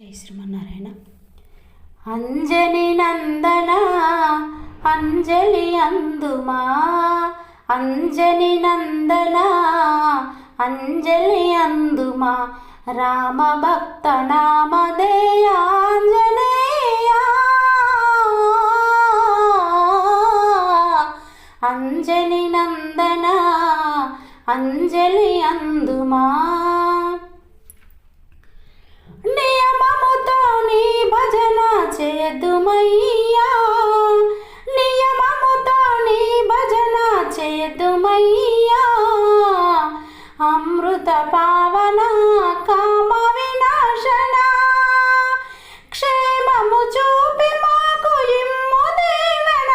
జై శ్రీమన్నారాయణ. అంజని నందన అంజలి అందుమా అంజని నందన అంజలి అందుమా రామ భక్త నామదేయాంజనేయ అంజని నందన అంజలి అందుమా నియమముతో నీ భజన చేతుమయ్యా నియమముతో నీ భజన చేతుమయ్యా. అమృత పావన కామ వినాశన క్షేమము చూపి మాకు ఇమ్ము దీవెన.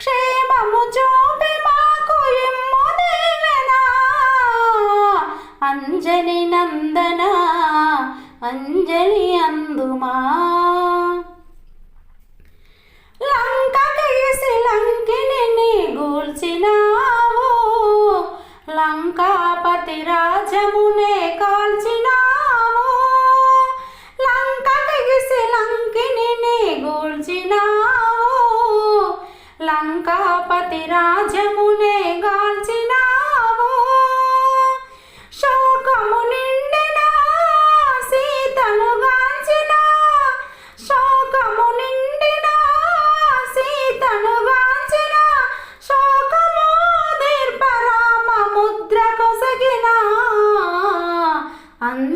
క్షేమము చూపి మాకు ఇమ్ము దీవెన. అంజలి నందనా అంజలి అందుమా? లంక కేసి లంకిని నీ గూల్చినావు? లంకాపతి రాజమునే కాల్చినావు? లంకకేసి లంకిని నీ గూల్చినావు? లంకాపతి రాజమునే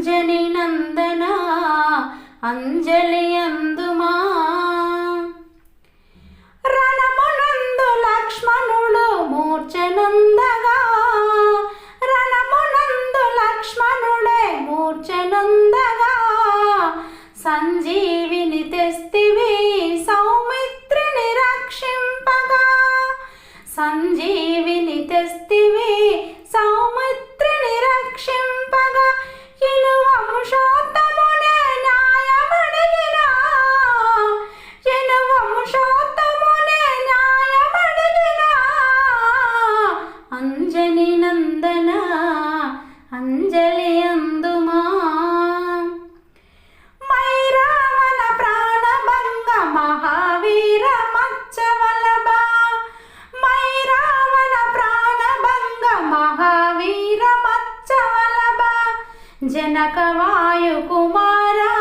అంజని నందన అంజలి అందుమా? వందనా అంజలి అందుమా మైరావణ ప్రాణభంగ మహావీర మచ్చవలభ. మైరావణ ప్రాణభంగ మహావీర మచ్చవలభ. జనక వాయు కుమారా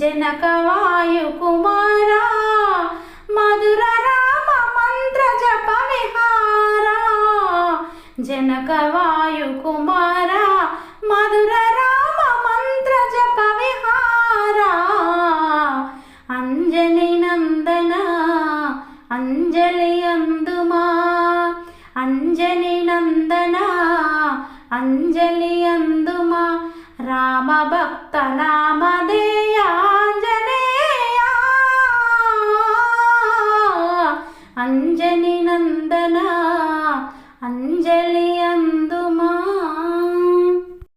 జనక వాయు కుమారా మధుర రామ మంత్ర జప విహారా జనక వాయు కుమార మధుర రామ మంత్ర జప విహారా అంజలి నందన అంజలి అందుమా అంజలి నందన అంజలి అందుమా రామ భక్త నామదేయాంజనేయ అంజని నందనా അഞ്ജലിയന്തു